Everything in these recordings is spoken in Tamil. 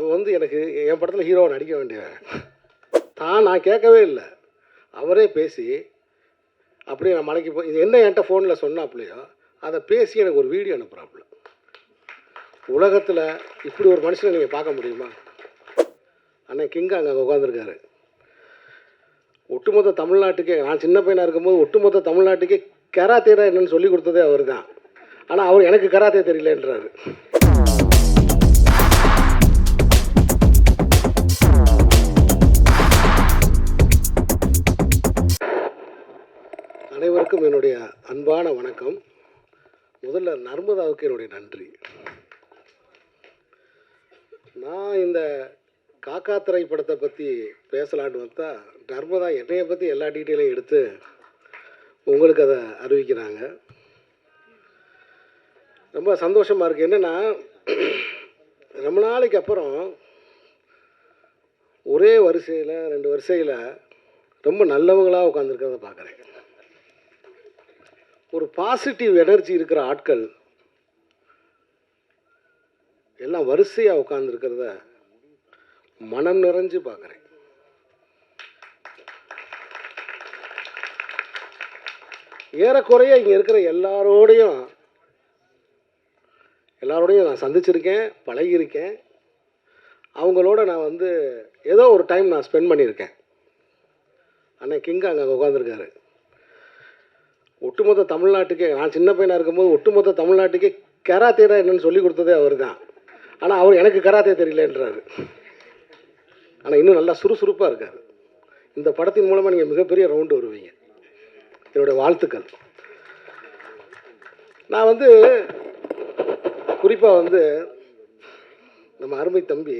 அவன் வந்து எனக்கு என் படத்தில் ஹீரோவை நடிக்க வேண்டியவன். தான் நான் கேட்கவே இல்லை. அவரே பேசி அப்படியே நான் மலைக்கு போய் இது என்ன என்கிட்ட ஃபோனில் சொன்னாப்புலையோ அதை பேசி எனக்கு ஒரு வீடியோ அனுப்புகிறாப்புல உலகத்தில் இப்படி ஒரு மனுஷனை நீங்கள் பார்க்க முடியுமா? அண்ணன் கிங் அங்கே உட்காந்துருக்காரு ஒட்டுமொத்த தமிழ்நாட்டுக்கே நான் சின்ன பையனாக இருக்கும்போது ஒட்டுமொத்த தமிழ்நாட்டுக்கே கராத்தேடா என்னன்னு சொல்லி கொடுத்ததே அவர் தான் ஆனால் அவர் எனக்கு கராத்தே தெரியலன்றாரு. என்னுடைய அன்பான வணக்கம் முதல்ல நர்மதாவுக்கு என்னுடைய நன்றி. நான் இந்த காக்கா திரைப்படத்தை பற்றி பேசலான்னு வந்தா நர்மதா என்னைய பற்றி எல்லா டீட்டெயிலையும் எடுத்து உங்களுக்கு அதை அறிவிக்கிறாங்க. ரொம்ப சந்தோஷமாக இருக்குது என்னென்னா ரொம்ப நாளைக்கு அப்புறம் ஒரே வரிசையில் ரெண்டு வரிசையில் ரொம்ப நல்லவங்களாக உட்காந்துருக்கிறத பார்க்குறேன் ஒரு பாசிட்டிவ் எனர்ஜி இருக்கிற ஆட்கள் எல்லாம் வரிசையாக உட்காந்துருக்கிறத மனம் நிறைஞ்சு பார்க்குறேன். ஏறக்குறைய இங்கே இருக்கிற எல்லாரோடையும் எல்லாரோடையும் நான் சந்திச்சிருக்கேன் பழகியிருக்கேன். அவங்களோட நான் வந்து ஏதோ ஒரு டைம் நான் ஸ்பெண்ட் பண்ணியிருக்கேன். அண்ணன் கிங் அங்கே உட்காந்துருக்காரு ஒட்டுமொத்த தமிழ்நாட்டுக்கே நான் சின்ன பையனாக இருக்கும்போது ஒட்டுமொத்த தமிழ்நாட்டுக்கே கராத்தேடா என்னன்னு சொல்லி கொடுத்ததே அவர் தான் ஆனால் அவர் எனக்கு கராத்தே தெரியலன்றாரு. ஆனால் இன்னும் நல்லா சுறுசுறுப்பாக இருக்கார். இந்த படத்தின் மூலமாக நீங்கள் மிகப்பெரிய ரவுண்டு வருவீங்க. என்னுடைய வாழ்த்துக்கள். நான் வந்து குறிப்பாக வந்து நம்ம அருமை தம்பி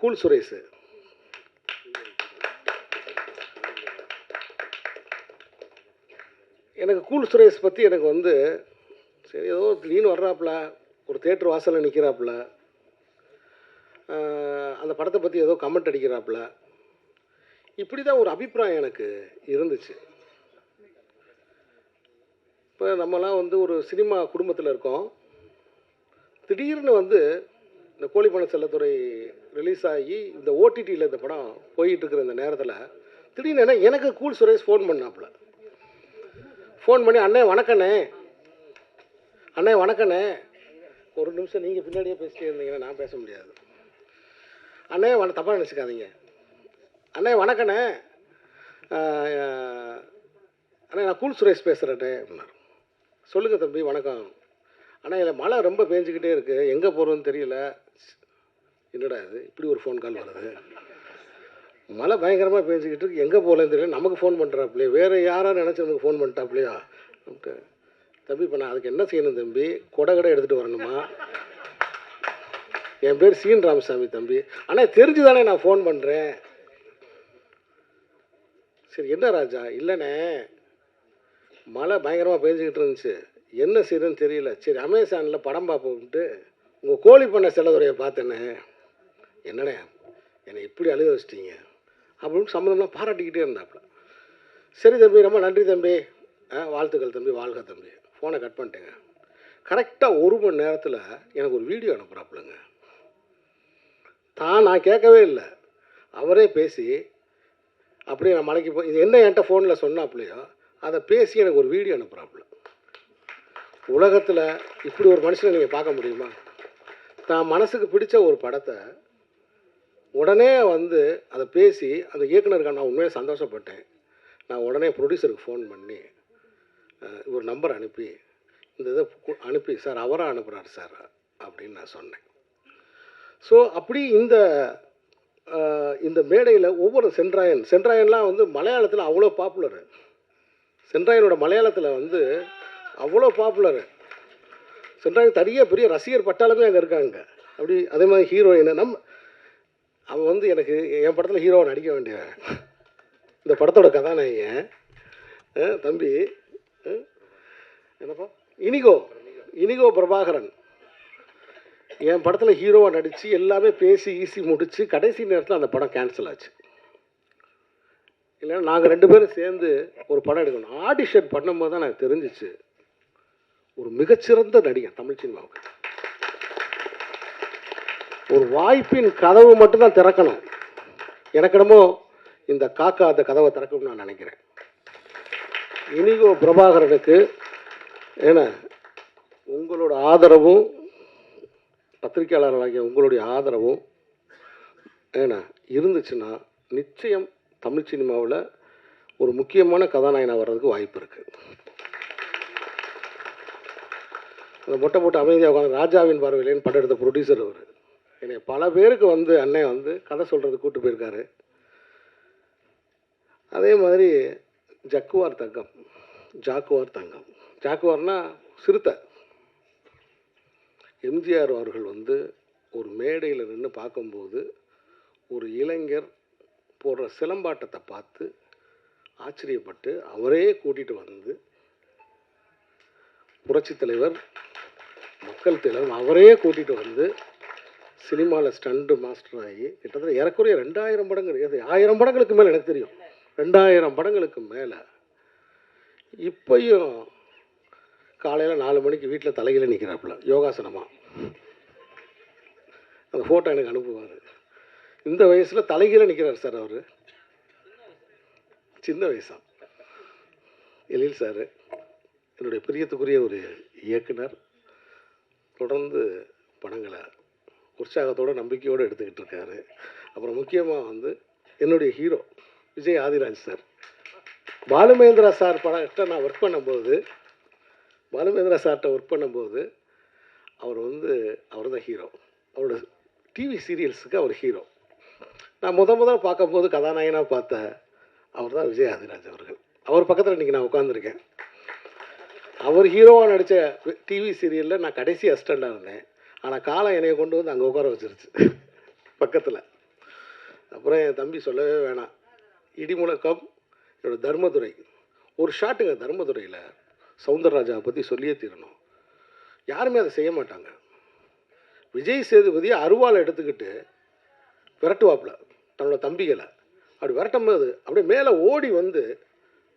கூல் சுரேஷ். எனக்கு கூல் சுரேஷ் பற்றி எனக்கு வந்து சரி ஏதோ திடீர்னு வர்றாப்புல ஒரு தேட்டர் வாசலில் நிற்கிறாப்புல அந்த படத்தை பற்றி ஏதோ கமெண்ட் அடிக்கிறாப்புல. இப்படி தான் ஒரு அபிப்பிராயம் எனக்கு இருந்துச்சு. இப்போ நம்மலாம் வந்து ஒரு சினிமா குடும்பத்தில் இருக்கோம். திடீர்னு வந்து இந்த கோழிப்பண செல்லத்துறை ரிலீஸ் ஆகி இந்த ஓடிடியில் இந்த படம் போயிட்டுருக்கிற இந்த நேரத்தில் திடீர்னு என்ன எனக்கு கூல் சுரேஷ் ஃபோன் பண்ணாப்புல. ஃபோன் பண்ணி அண்ணே வணக்கண்ணே. அண்ணே வணக்கண்ணே. ஒரு நிமிஷம் நீங்கள் பின்னாடியே பேசிட்டே இருந்தீங்கன்னா நான் பேச முடியாது. அண்ணே வண தப்பாக நினச்சிக்காதீங்க. அண்ணே வணக்கண்ணே. அண்ணே நான் கூல் சுரேஷ் பேசுகிறேன்டே அப்படின்னாரு சொல்லுங்கள் தம்பி வணக்கம். அண்ணே இதில் மழை ரொம்ப பேஞ்சிக்கிட்டே இருக்குது எங்கே போகிறோன்னு தெரியல. என்னடா இது? இப்படி ஒரு ஃபோன் கால் வருது. மழை பயங்கரமாக பேசிக்கிட்டு இருக்கு. எங்கே போகலன்னு தெரியல. நமக்கு ஃபோன் பண்ணுறாப்புலையே வேறு யாராக நினச்சி நமக்கு ஃபோன் பண்ணிட்டாப்புலையா? அப்படின்ட்டு தம்பி இப்போ நான் அதுக்கு என்ன செய்யணும் தம்பி? கொடை கடை எடுத்துகிட்டு வரணுமா? என் பேர் சீன் ராமசாமி தம்பி. ஆனால் தெரிஞ்சு தானே நான் ஃபோன் பண்ணுறேன் சரி என்ன ராஜா? இல்லைண்ணே. மழை பயங்கரமாக பெஞ்சிக்கிட்டு இருந்துச்சு. என்ன செய்யணும்னு தெரியல. சரி அமேசானில் படம் பார்ப்போம்ட்டு உங்கள் கோழி பண்ண செல்லதுறையை பார்த்தேனே. என்னண்ணே என்னை இப்படி அழுக வச்சிட்டீங்க? அப்படின்னு சம்மந்தம்லாம் பாராட்டிக்கிட்டே இருந்தாப்புல. சரி தம்பி ரொம்ப நன்றி தம்பி. ஆ வாழ்த்துக்கள் தம்பி வாழ்க தம்பி. ஃபோனை கட் பண்ணிட்டேங்க. கரெக்டாக ஒரு மணி நேரத்தில் எனக்கு ஒரு வீடியோ அனுப்புகிறாப்புலங்க தான் நான் கேட்கவே இல்லை. அவரே பேசி அப்படியே நான் மலைக்கு போய் இது என்ன என்கிட்ட ஃபோனில் சொன்னாப்புலையோ அதை பேசி எனக்கு ஒரு வீடியோ அனுப்புகிறாப்புல உலகத்தில் இப்படி ஒரு மனுஷனை நீங்கள் பார்க்க முடியுமா? தான் மனசுக்கு பிடிச்ச ஒரு படத்தை உடனே வந்து அதை பேசி அந்த இயக்குனருக்கு நான் உண்மையாக சந்தோஷப்பட்டேன். நான் உடனே ப்ரொடியூசருக்கு ஃபோன் பண்ணி ஒரு நம்பர் அனுப்பி இந்த இதை அனுப்பி சார் அவராக அனுப்புகிறார் சார் அப்படின்னு நான் சொன்னேன். ஸோ அப்படி இந்த இந்த மேடையில் ஒவ்வொரு சென்ட்ராயன் சென்ட்ராயன்லாம் வந்து மலையாளத்தில் அவ்வளோ பாப்புலரு சென்ட்ராயனோட மலையாளத்தில் வந்து அவ்வளோ பாப்புலரு சென்ட்ராயன் தனியாக பெரிய ரசிகர் பட்டாளமே அங்கே இருக்காங்க. அப்படி அதே மாதிரி ஹீரோயினை நம்ம அவன் வந்து எனக்கு என் படத்தில் ஹீரோவை நடிக்க வேண்டியவன் இந்த படத்தோட கதாநாயகன் தம்பி என்னப்பா? இனிகோ இனிகோ பிரபாகரன். என் படத்தில் ஹீரோவாக நடித்து எல்லாமே பேசி ஈசி முடித்து கடைசி நேரத்தில் அந்த படம் கேன்சல் ஆச்சு. இல்லைன்னா நாங்கள் ரெண்டு பேரும் சேர்ந்து ஒரு படம் எடுக்கணும். ஆடிஷன் பண்ணும்போது தான் எனக்கு தெரிஞ்சிச்சு. ஒரு மிகச்சிறந்த நடிகன் தமிழ் சினிமாவுக்கு. ஒரு வாய்ப்பின் கதவு மட்டும்தான் திறக்கணும். எனக்கிடமோ இந்த காக்கா அந்த கதவை திறக்கும்னு நான் நினைக்கிறேன். இனிகோ பிரபாகரனுக்கு ஏன்னா உங்களோட ஆதரவும் பத்திரிகையாளர்களாகிய உங்களுடைய ஆதரவும் ஏன்னா இருந்துச்சுன்னா நிச்சயம் தமிழ் சினிமாவில் ஒரு முக்கியமான கதாநாயகனாக வர்றதுக்கு வாய்ப்பு இருக்குது அந்த மொட்டை மொட்டை அமைதியாக உட்காந்து ராஜாவின் பார்வையிலேன்னு படம் எடுத்த ப்ரொடியூசர் அவர். என்னை பல பேருக்கு வந்து அண்ணன் வந்து கதை சொல்கிறது கூட்டு போயிருக்காரு. அதே மாதிரி ஜக்குவார் தங்கம் ஜாக்குவார் தங்கம். ஜாக்குவார்னா சிறுத்தை. எம்ஜிஆர் அவர்கள் வந்து ஒரு மேடையில் நின்று பார்க்கும்போது ஒரு இளைஞர் போடுற சிலம்பாட்டத்தை பார்த்து ஆச்சரியப்பட்டு அவரே கூட்டிகிட்டு வந்து புரட்சித் தலைவர் மக்கள் தலைவர் அவரே கூட்டிகிட்டு வந்து சினிமாவில் ஸ்டண்டு மாஸ்டர் ஆகி கிட்டத்தட்ட ஏறக்குறைய ரெண்டாயிரம் படங்கள் எது ஆயிரம் படங்களுக்கு மேலே எனக்கு தெரியும். ரெண்டாயிரம் படங்களுக்கு மேலே. இப்பையும் காலையில் நாலு மணிக்கு வீட்டில் தலையில் நிற்கிறாப்புல யோகாசனமாக அந்த ஃபோட்டோ எனக்கு அனுப்புவார். இந்த வயசில் தலைகீழ நிற்கிறார் சார் அவர். சின்ன வயசா. எழில் சார் என்னுடைய பிரியத்துக்குரிய ஒரு இயக்குனர். தொடர்ந்து படங்களை உற்சாகத்தோட நம்பிக்கையோடு எடுத்துக்கிட்டு இருக்காரு. அப்புறம் முக்கியமாக வந்து என்னுடைய hero Vijay Adhiraj sir. Balu Mahendra sir படத்தை நான் ஒர்க் பண்ணும்போது பாலுமேந்திரா சார்கிட்ட ஒர்க் பண்ணும்போது அவர் வந்து அவர் தான் ஹீரோ அவரோட டிவி சீரியல்ஸுக்கு அவர் ஹீரோ நான் முத முதல்ல பார்க்கும்போது கதாநாயகனாக பார்த்த அவர் தான் விஜய் ஆதிராஜ் அவர்கள். அவர் பக்கத்தில் இன்றைக்கி நான் உட்காந்துருக்கேன் அவர் ஹீரோவாக நடித்த டிவி சீரியலில் நான் கடைசி அசிஸ்டண்ட்டாக இருந்தேன். ஆனால் காலம் என்னைய கொண்டு வந்து அங்கே உட்கார வச்சிருச்சு. பக்கத்தில். அப்புறம் என் தம்பி சொல்லவே வேணாம். இடிமுழக்கம் என்னோட தர்மதுரை. ஒரு ஷாட்டுங்க தர்மதுரையில் சவுந்தரராஜாவை பற்றி சொல்லியே தீரணும். யாருமே அதை செய்ய மாட்டாங்க. விஜய் சேதுபதி அருவாளை எடுத்துக்கிட்டு விரட்டுவாப்புல தன்னோட தம்பிகளை. அப்படி விரட்டும் போது அப்படியே மேலே ஓடி வந்து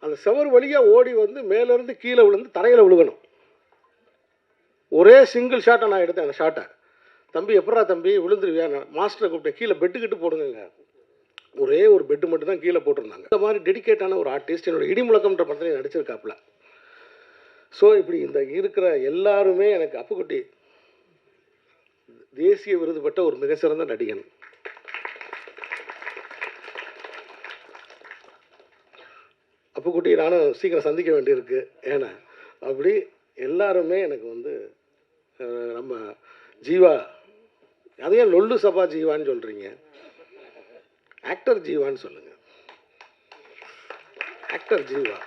அந்த செவர் வழியாக ஓடி வந்து மேலேருந்து கீழே விழுந்து தரையில் விழுகணும். ஒரே சிங்கிள் ஷாட்டை நான் எடுத்தேன் அந்த ஷாட்டை தம்பி எப்படா தம்பி விழுந்துருவியா? நான் மாஸ்டரை கூப்பிட்டேன் கீழே பெட்டுக்கிட்டு போடுங்க ஒரே ஒரு பெட்டு மட்டும் தான் கீழே போட்டிருந்தாங்க. இந்த மாதிரி டெடிகேட்டான ஒரு ஆர்டிஸ்ட் என்னோட இடிமுழக்கம்ன்ற படத்தில் நடிச்சிருக்காப்புல. ஸோ இப்படி இந்த இருக்கிற எல்லாருமே எனக்கு அப்புக்குட்டி தேசிய விருது பெற்ற ஒரு மிகச்சிறந்த நடிகன். அப்புக்குட்டி நானும் சீக்கிரம் சந்திக்க வேண்டியிருக்கு. ஏன்னா அப்படி எல்லாருமே எனக்கு வந்து நம்ம ஜீவா அதையே லொல்லு சபா ஜீவான்னு சொல்கிறீங்க ஆக்டர் ஜீவான்னு சொல்லுங்கள் ஆக்டர் ஜீவா.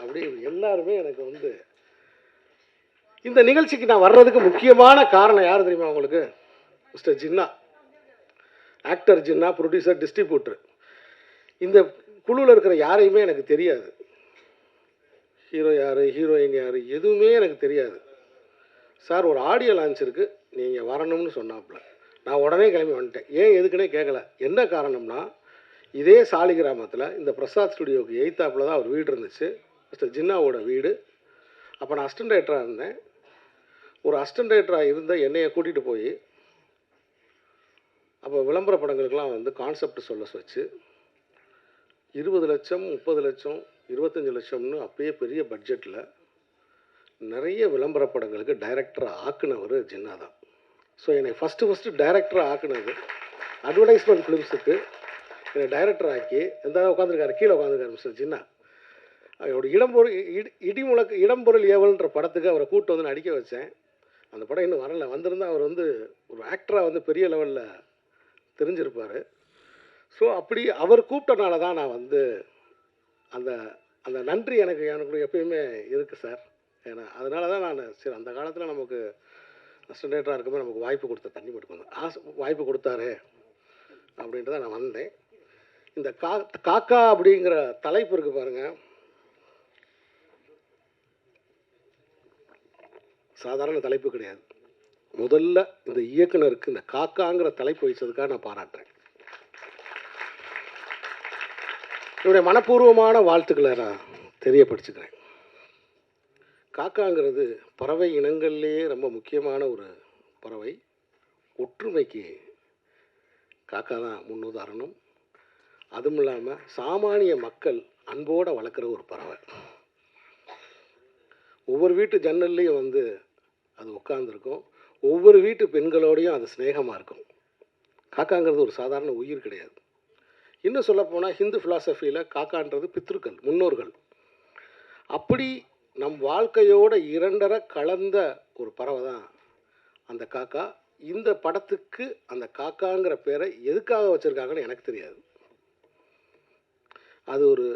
அப்படி எல்லாருமே எனக்கு வந்து இந்த நிகழ்ச்சிக்கு நான் வர்றதுக்கு முக்கியமான காரணம் யார் தெரியுமா உங்களுக்கு? Mister Jinna. Actor Jinna producer distributor இந்த குழுவில் இருக்கிற யாரையுமே எனக்கு தெரியாது. ஹீரோ யார் ஹீரோயின் யார் எதுவுமே எனக்கு தெரியாது. சார் ஒரு ஆடியோ லான்ச் இருக்குது நீங்கள் வரணும்னு சொன்னாப்புல. நான் உடனே கிளம்பி வந்துட்டேன். ஏன் எதுக்குன்னே கேட்கல என்ன காரணம்னா இதே சாலி கிராமத்தில் இந்த பிரசாத் ஸ்டுடியோவுக்கு எய்த்தாப்பில் தான் அவர் வீடு இருந்துச்சு. மிஸ்டர் ஜின்னாவோட வீடு. அப்போ நான் அசிஸ்டன்ட் ரைட்டராக இருந்தேன். ஒரு அசிஸ்டன்ட் டைரக்டராக இருந்த என்னையை கூட்டிகிட்டு போய் அப்போ விளம்பர படங்களுக்கெல்லாம் வந்து கான்செப்ட் சொல்ல வச்சு இருபது லட்சம் முப்பது லட்சம் இருபத்தஞ்சி லட்சம்னு அப்பயே பெரிய பட்ஜெட்டில் நிறைய விளம்பர படங்களுக்கு டைரக்டராக ஆக்குனவர் ஜின்னா தான். ஸோ என்னை ஃபஸ்ட்டு ஃபஸ்ட்டு டைரக்டராக ஆக்குனது அட்வர்டைஸ்மெண்ட் ஃபிலிம்ஸுக்கு என்னை டைரக்டர் ஆக்கி எந்த உட்காந்துருக்காரு கீழே உட்காந்துருக்காரு மிஸ்டர் ஜின்னா. அவரோட இடம்பொருள் இடி இடிமுழக்கு இடம்பொருள் ஏவல்ன்ற படத்துக்கு அவரை கூட்டு வந்து நடிக்க வச்சேன். அந்த படம் இன்னும் வரல. வந்திருந்தால் அவர் வந்து ஒரு ஆக்டராக வந்து பெரிய லெவலில் தெரிஞ்சிருப்பார். ஸோ அப்படி அவர் கூப்பிட்டனால தான் நான் வந்து அந்த அந்த நன்றி எனக்கு எனக்கு எப்பயுமே இருக்குது சார் ஏன்னா அதனால தான் நான் சரி அந்த காலத்தில் நமக்கு அசன்டேட்டராக இருக்கும்போது நமக்கு வாய்ப்பு கொடுத்த தண்ணி மட்டும் ஆசை வாய்ப்பு கொடுத்தாரு அப்படின்ட்டு தான் நான் வந்தேன். இந்த கா காக்கா அப்படிங்கிற தலைப்பு இருக்குது பாருங்கள் சாதாரண தலைப்பு கிடையாது. முதல்ல இந்த இயக்குனருக்கு இந்த காக்காங்கிற தலைப்பு வச்சதுக்காக நான் பாராட்டுறேன். என்னுடைய மனப்பூர்வமான வாழ்த்துக்களை நான் தெரியப்படுத்திக்கிறேன். காக்காங்கிறது பறவை இனங்கள்லேயே ரொம்ப முக்கியமான ஒரு பறவை. ஒற்றுமைக்கு காக்கா தான் முன்னுதாரணம். அதுவும் இல்லாமல் சாமானிய மக்கள் அன்போடு வளர்க்குற ஒரு பறவை. ஒவ்வொரு வீட்டு ஜன்னல்லையும் வந்து அது உட்காந்துருக்கும் ஒவ்வொரு வீட்டு பெண்களோடையும் அது சிநேகமாக இருக்கும். காக்காங்கிறது ஒரு சாதாரண உயிர் கிடையாது. இன்னும் சொல்லப்போனால் ஹிந்து ஃபிலாசபியில் காக்கான்றது பித்ருக்கள் முன்னோர்கள். அப்படி நம் வாழ்க்கையோட இரண்டரை கலந்த ஒரு பறவை தான் அந்த காக்கா. இந்த படத்துக்கு அந்த காக்காங்கிற பேரை எதுக்காக வச்சுருக்காங்கன்னு எனக்கு தெரியாது. அது ஒரு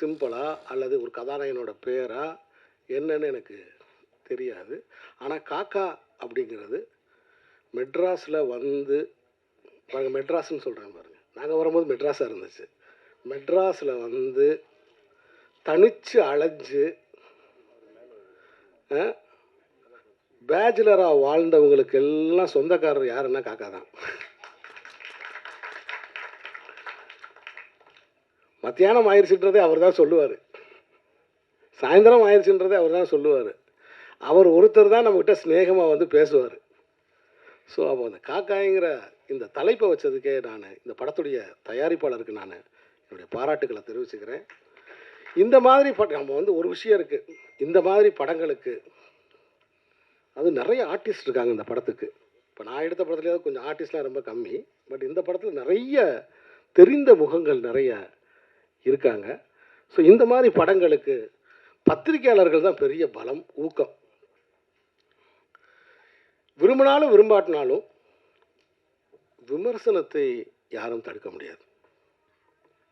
சிம்பிளா அல்லது ஒரு கதாநாயகனோட பேரா என்னன்னு எனக்கு தெரியாது. ஆனால் காக்கா அப்படிங்கிறது மெட்ராஸில் வந்து பாருங்கள் மெட்ராஸ்னு சொல்கிறேன் பாருங்கள் நாங்கள் வரும்போது மெட்ராஸாக இருந்துச்சு. மெட்ராஸில் வந்து தனித்து அலைஞ்சு பேச்சுலராக வாழ்ந்தவங்களுக்கு எல்லாம் சொந்தக்காரர் யாருன்னா காக்கா தான். மத்தியானம் ஆயிடுச்சுன்றதே அவர் தான் சொல்லுவார். சாயந்தரம் ஆயிடுச்சுன்றதே அவர் தான் சொல்லுவார். அவர் ஒருத்தர் தான் நம்மக்கிட்ட ஸ்நேகமாக வந்து பேசுவார். ஸோ அப்போ அந்த காக்காய்ங்கிற இந்த தலைப்பை வச்சதுக்கே நான் இந்த படத்துடைய தயாரிப்பாளருக்கு நான் என்னுடைய பாராட்டுக்களை தெரிவிச்சுக்கிறேன். இந்த மாதிரி படம் நம்ம வந்து ஒரு விஷயம் இருக்குது இந்த மாதிரி படங்களுக்கு அது நிறைய ஆர்டிஸ்ட் இருக்காங்க இந்த படத்துக்கு. இப்போ நான் எடுத்த படத்துலேயாவது கொஞ்சம் ஆர்டிஸ்ட்லாம் ரொம்ப கம்மி. பட் இந்த படத்தில் நிறைய தெரிந்த முகங்கள் நிறைய இருக்காங்க. ஸோ இந்த மாதிரி படங்களுக்கு பத்திரிகையாளர்கள் தான் பெரிய பலம் ஊக்கம். விரும்பினாலும் விரும்பாட்டினாலும் விமர்சனத்தை யாரும் தடுக்க முடியாது.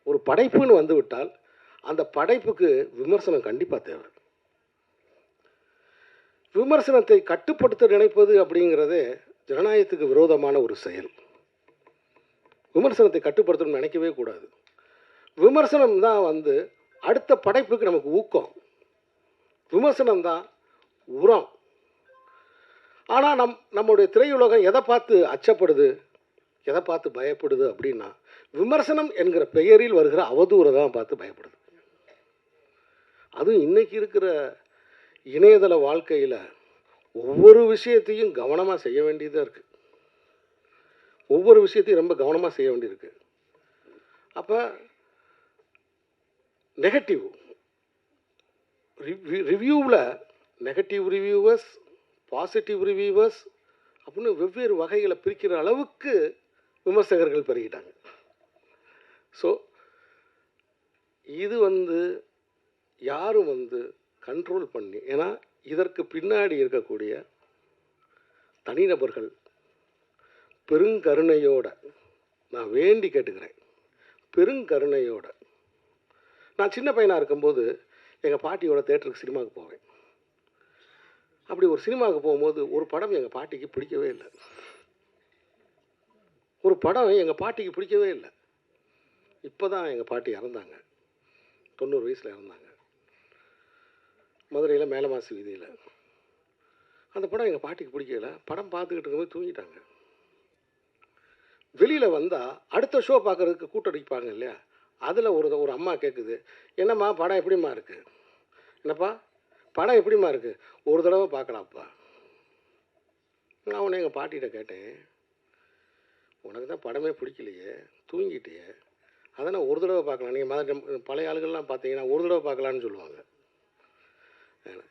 ஒரு படைப்புன்னு வந்துவிட்டால் அந்த படைப்புக்கு விமர்சனம் கண்டிப்பாக தேவை. விமர்சனத்தை கட்டுப்படுத்த நினைப்பது அப்படிங்கிறதே ஜனநாயகத்துக்கு விரோதமான ஒரு செயல். விமர்சனத்தை கட்டுப்படுத்தணும்னு நினைக்கவே கூடாது. விமர்சனம் தான் வந்து அடுத்த படைப்புக்கு நமக்கு ஊக்கம். விமர்சனம் தான் உரம். ஆனால் நம் நம்முடைய திரையுலகம் எதை பார்த்து அச்சப்படுது? எதை பார்த்து பயப்படுது அப்படின்னா விமர்சனம் என்கிற பெயரில் வருகிற அவதூறை தான் பார்த்து பயப்படுது. அதுவும் இன்றைக்கி இருக்கிற இணையதள வாழ்க்கையில் ஒவ்வொரு விஷயத்தையும் கவனமாக செய்ய வேண்டியதாக இருக்குது ஒவ்வொரு விஷயத்தையும் ரொம்ப கவனமாக செய்ய வேண்டியிருக்கு. அப்போ நெகட்டிவ் ரிவ்யூவில் நெகட்டிவ் ரிவ்யூவர்ஸ் பாசிட்டிவ் ரிவ்யூவர்ஸ் அப்படின்னு வெவ்வேறு வகைகளை பிரிக்கிற அளவுக்கு விமர்சகர்கள் பெருகிட்டாங்க. ஸோ இது வந்து யாரும் வந்து கண்ட்ரோல் பண்ணி ஏன்னா இதற்கு பின்னாடி இருக்கக்கூடிய தனிநபர்கள் பெருங்கருணையோட நான் வேண்டி கேட்டுக்கிறேன். பெருங்கருணையோட. நான் சின்ன பையனாக இருக்கும்போது எங்கள் பாட்டியோட தேட்டருக்கு சினிமாவுக்கு போவேன். அப்படி ஒரு சினிமாவுக்கு போகும்போது ஒரு படம் எங்கள் பாட்டிக்கு பிடிக்கவே இல்லை. ஒரு படம் எங்கள் பாட்டிக்கு பிடிக்கவே இல்லை. இப்போ தான் எங்கள் பாட்டி இறந்தாங்க. தொண்ணூறு வயசில் இறந்தாங்க. மதுரையில் மேலமாசி வீதியில். அந்த படம் எங்கள் பாட்டிக்கு பிடிக்கல. படம் பார்த்துக்கிட்டு இருக்கும்போது தூங்கிட்டாங்க. வெளியில் வந்தால் அடுத்த ஷோ பார்க்குறதுக்கு கூட்டடிப்பாங்க இல்லையா? அதில் ஒரு ஒரு அம்மா கேட்குது என்னம்மா படம் எப்படிம்மா இருக்குது என்னப்பா படம் எப்படிம்மா இருக்குது ஒரு தடவை பார்க்கலாம்ப்பா. நான் உன்னை எங்கள் பாட்டிகிட்ட கேட்டேன் உனக்கு தான் படமே பிடிக்கலையே தூங்கிட்டியே. அதனால் ஒரு தடவை பார்க்கலாம். நீங்கள் மத பழைய ஆளுகள்லாம் பார்த்தீங்கன்னா ஒரு தடவை பார்க்கலான்னு சொல்லுவாங்க.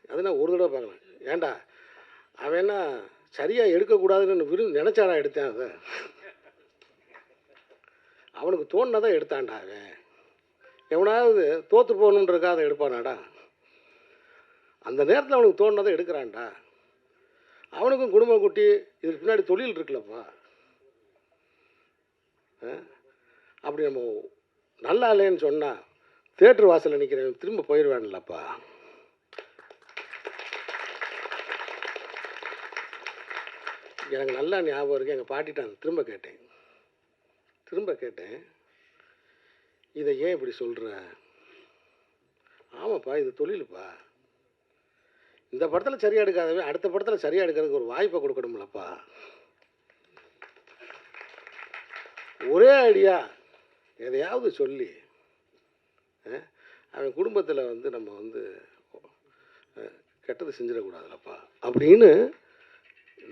அதனால் ஒரு தடவை பார்க்கலாம். ஏன்டா அவன் என்ன சரியாக எடுக்கக்கூடாதுன்னு விரும்பி நினச்சாடா எடுத்தேன் அதை அவனுக்கு தோணுனதான் எடுத்தான்டா அவன். எவனாவது தோற்று போகணுன்றக்காக அதை எடுப்பானாடா? அந்த நேரத்தில் அவனுக்கு தோணுனதை எடுக்கிறான்டா. அவனுக்கும் குடும்பம் குட்டி இதுக்கு பின்னாடி தொழில் இருக்குல்லப்பா. ஆ? அப்படி நம்ம நல்லா இல்லைன்னு சொன்னால் தேட்டர் வாசலில் நிற்கிறவன் திரும்ப போயிடுவான்லப்பா. எனக்கு நல்லா ஞாபகம் இருக்கு. எங்கள் பாட்டிட்டான் திரும்ப கேட்டேன். திரும்ப கேட்டேன். இதை ஏன் இப்படி சொல்கிற ஆமாப்பா இது தொழிலுப்பா. இந்த படத்தில் சரியாக எடுக்காதவே அடுத்த படத்தில் சரியாக எடுக்கிறதுக்கு ஒரு வாய்ப்பை கொடுக்கணும்லப்பா. ஒரே ஐடியா. எதையாவது சொல்லி அவன் குடும்பத்தில் வந்து நம்ம வந்து கெட்டது செஞ்சிடக்கூடாதுலப்பா. அப்படின்னு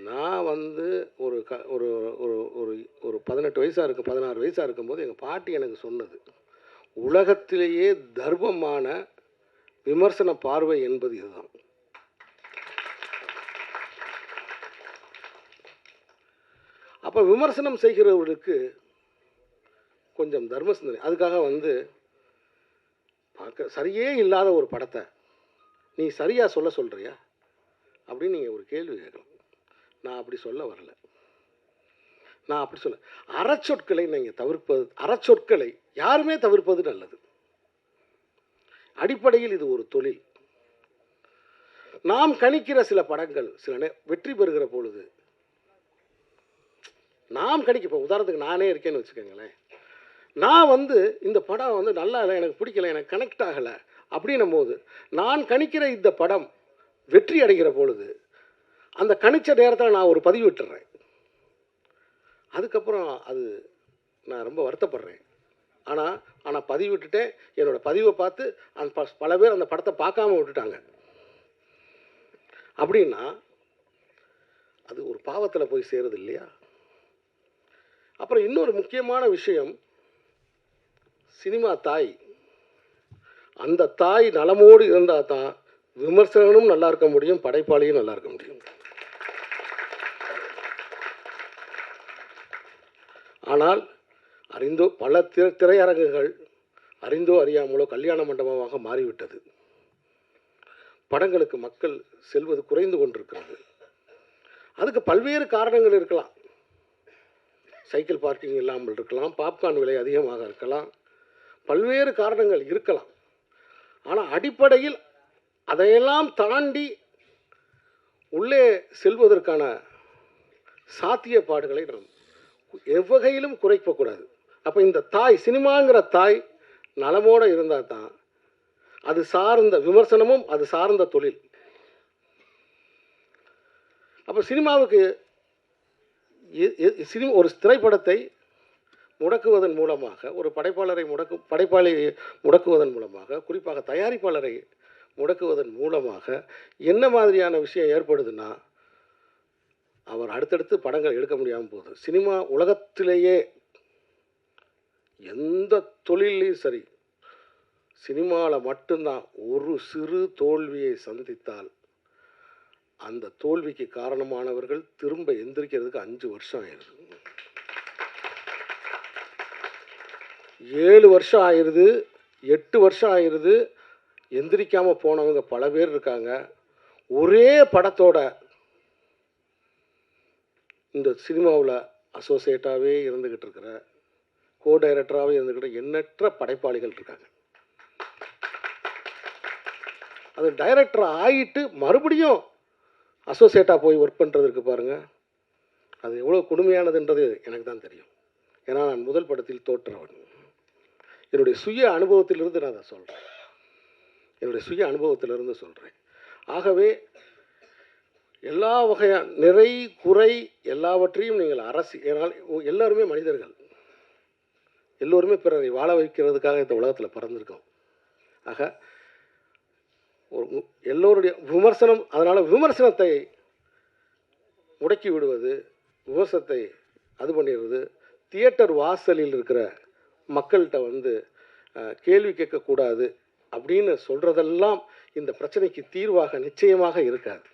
நான் வந்து ஒரு க ஒரு ஒரு ஒரு ஒரு பதினெட்டு வயசாக இருக்கும் பதினாறு வயசாக இருக்கும்போது எங்கள் பாட்டி எனக்கு சொன்னது உலகத்திலேயே தர்மமான விமர்சன பார்வை என்பது இதுதான். அப்போ விமர்சனம் செய்கிறவர்களுக்கு கொஞ்சம் தர்ம சிந்தனை. அதுக்காக வந்து பார்க்க சரியே இல்லாத ஒரு படத்தை நீ சரியாக சொல்ல சொல்கிறியா அப்படின்னு நீங்கள் ஒரு கேள்வி கேட்கலாம். நான் அப்படி சொல்ல வரல. நான் அப்படி சொல்ல அறச்சொற்களை நீங்கள் தவிர்ப்பது அறச்சொற்களை யாருமே தவிர்ப்பது நல்லது. அடிப்படையில் இது ஒரு தொழில். நாம் கணிக்கிற சில படங்கள் சில நே வெற்றி பெறுகிற பொழுது நாம் கணிக்க இப்போ உதாரணத்துக்கு நானே இருக்கேன்னு வச்சுக்கோங்களேன். நான் வந்து இந்த படம் வந்து நல்லா இல்லை எனக்கு பிடிக்கல எனக்கு கனெக்ட் ஆகலை அப்படின்னும் போது நான் கணிக்கிற இந்த படம் வெற்றி அடைகிற பொழுது அந்த கணிச்ச நேரத்தில் நான் ஒரு பதிவு விட்டுறேன். அதுக்கப்புறம் அது நான் ரொம்ப வருத்தப்படுறேன். ஆனால் ஆனால் பதிவு விட்டுட்டேன். என்னோடய பதிவை பார்த்து அந்த பல பேர் அந்த படத்தை பார்க்காம விட்டுட்டாங்க. அப்படின்னா அது ஒரு பாவத்தில் போய் சேருது இல்லையா? அப்புறம் இன்னொரு முக்கியமான விஷயம் சினிமா தாய். அந்த தாய் நலமோடு இருந்தால் தான் விமர்சகனும் நல்லா இருக்க முடியும் படைப்பாளியும் நல்லா இருக்க முடியும். ஆனால் அறிந்தோ பல திரை திரையரங்குகள் அறிந்தோ அறியாமலோ கல்யாண மண்டபமாக மாறிவிட்டது. படங்களுக்கு மக்கள் செல்வது குறைந்து கொண்டிருக்கிறது. அதுக்கு பல்வேறு காரணங்கள் இருக்கலாம். சைக்கிள் பார்க்கிங் இல்லாமல் இருக்கலாம் பாப்கார்ன் விலை அதிகமாக இருக்கலாம் பல்வேறு காரணங்கள் இருக்கலாம். ஆனால் அடிப்படையில் அதையெல்லாம் தாண்டி உள்ளே செல்வதற்கான சாத்தியப்பாடுகளை நடந்தது எவ்வகையிலும் குறைக்கக்கூடாது அப்போ இந்த தாய் சினிமாங்கிற தாய் நலமோடு இருந்தால் தான் அது சார்ந்த விமர்சனமும் அது சார்ந்த தொழில். அப்போ சினிமாவுக்கு எ- சினிமா ஒரு திரைப்படத்தை முடக்குவதன் மூலமாக ஒரு படைப்பாளரை முடக்கு படைப்பாளி முடக்குவதன் மூலமாக குறிப்பாக தயாரிப்பாளரை முடக்குவதன் மூலமாக என்ன மாதிரியான விஷயம் ஏற்படுதுன்னா அவர் அடுத்தடுத்து படங்கள் எடுக்க முடியாமல் போகுது. சினிமா உலகத்திலேயே எந்த தொழிலையும் சரி சினிமாவில் மட்டும்தான் ஒரு சிறு தோல்வியை சந்தித்தால் அந்த தோல்விக்கு காரணமானவர்கள் திரும்ப எந்திரிக்கிறதுக்கு அஞ்சு வருஷம் ஆயிடுது. ஏழு வருஷம் ஆயிடுது எட்டு வருஷம் ஆயிடுது எந்திரிக்காமல் போனவங்க பல பேர் இருக்காங்க. ஒரே படத்தோட இந்த சினிமாவில் அசோசியேட்டாகவே இருந்துக்கிட்டு இருக்கிற கோ டைரக்டராகவே இருந்துக்கிட்ட எண்ணற்ற படைப்பாளிகள் இருக்காங்க. அது டைரக்டர் ஆகிட்டு மறுபடியும் அசோசியேட்டாக போய் ஒர்க் பண்ணுறதுக்கு பாருங்கள் அது எவ்வளோ கொடுமையானதுன்றது எனக்கு தான் தெரியும். ஏன்னா நான் முதல் படத்தில் தோற்றவன். என்னுடைய சுய அனுபவத்திலிருந்து நான் அதை சொல்கிறேன் என்னுடைய சுய அனுபவத்திலிருந்து சொல்கிறேன் ஆகவே எல்லா வகையான நிறை குறை எல்லாவற்றையும் நீங்கள் அரசு ஏனால் எல்லாருமே மனிதர்கள். எல்லோருமே பிறரை வாழ வைக்கிறதுக்காக இந்த உலகத்தில் பிறந்திருக்கோம். ஆக ஒரு எல்லோருடைய விமர்சனம் அதனால் விமர்சனத்தை முடக்கி விடுவது விமர்சனத்தை அது பண்ணிடுறது தியேட்டர் வாசலில் இருக்கிற மக்கள்கிட்ட வந்து கேள்வி கேட்கக்கூடாது அப்படின்னு சொல்கிறதெல்லாம் இந்த பிரச்சனைக்கு தீர்வாக நிச்சயமாக இருக்காது.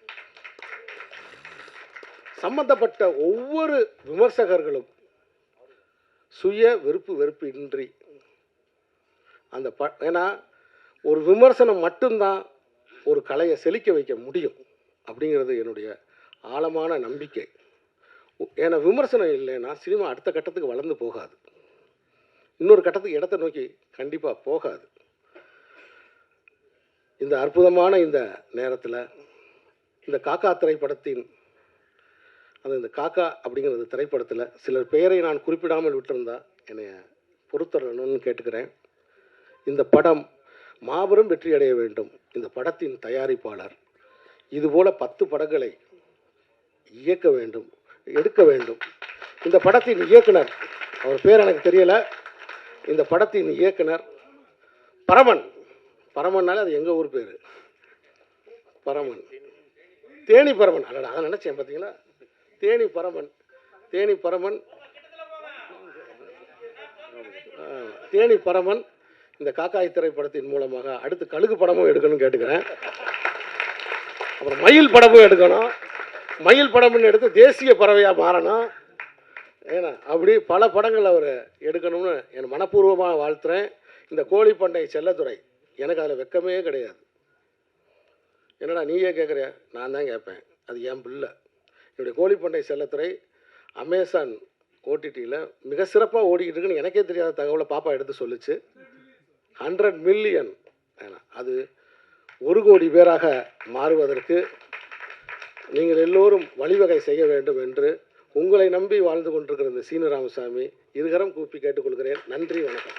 சம்பந்தப்பட்ட ஒவ்வொரு விமர்சகர்களும் சுய வெறுப்பு வெறுப்பு இன்றி அந்த ப ஏன்னா ஒரு விமர்சனம் மட்டும்தான் ஒரு கலையை செழிக்க வைக்க முடியும் அப்படிங்கிறது என்னுடைய ஆழமான நம்பிக்கை. ஏன்னா விமர்சனம் இல்லைன்னா சினிமா அடுத்த கட்டத்துக்கு வளர்ந்து போகாது. இன்னொரு கட்டத்துக்கு இடத்தை நோக்கி கண்டிப்பாக போகாது. இந்த அற்புதமான இந்த நேரத்தில் இந்த காக்கா திரைப்படத்தின் அந்த இந்த காக்கா அப்படிங்கிறது திரைப்படத்தில் சிலர் பெயரை நான் குறிப்பிடாமல் விட்டிருந்தா என்னை பொறுத்தரணும்னு கேட்டுக்கிறேன். இந்த படம் மாபெரும் வெற்றி அடைய வேண்டும். இந்த படத்தின் தயாரிப்பாளர் இதுபோல் பத்து படங்களை இயக்க வேண்டும் எடுக்க வேண்டும். இந்த படத்தின் இயக்குனர் அவர் பேர் எனக்கு தெரியலை. இந்த படத்தின் இயக்குனர் பரமன். பரமன்னாலே அது எங்கள் ஊர் பேர்? பரமன். தேனி பரமன். அடடா அதை நினச்சேன் பார்த்தீங்களா தேனி பரமன் தேனி பரமன். தேனி பரமன் இந்த காக்காய் திரைப்படத்தின் மூலமாக அடுத்து கழுகு படமும் எடுக்கணும்னு கேட்டுக்கிறேன். அப்புறம் மயில் படமும் எடுக்கணும். மயில் படம்னு எடுத்து தேசிய பறவையாக மாறணும். ஏன்னா அப்படி பல படங்கள் அவர் எடுக்கணும்னு என் மனப்பூர்வமாக வாழ்த்துறேன். இந்த கோழிப்பண்டை செல்லத்துறை எனக்கு அதில் வெக்கமே கிடையாது. என்னடா நீயே கேட்குறிய நான் தான் கேட்பேன். அது என் பிள்ளை. என்னுடைய கோழிப்பண்டை செல்லத்துறை அமேசான் ஓடிடியில் மிக சிறப்பாக ஓடிக்கிட்டு இருக்குன்னு எனக்கே தெரியாத தகவலை பாப்பா எடுத்து சொல்லுச்சு. ஹண்ட்ரட் மில்லியன் அது ஒரு கோடி பேராக மாறுவதற்கு நீங்கள் எல்லோரும் வழிவகை செய்ய வேண்டும் என்று உங்களை நம்பி வாழ்ந்து கொண்டிருக்கிற இந்த சீனராமசாமி இருகரம் கூப்பி கேட்டுக்கொள்கிறேன். நன்றி வணக்கம்.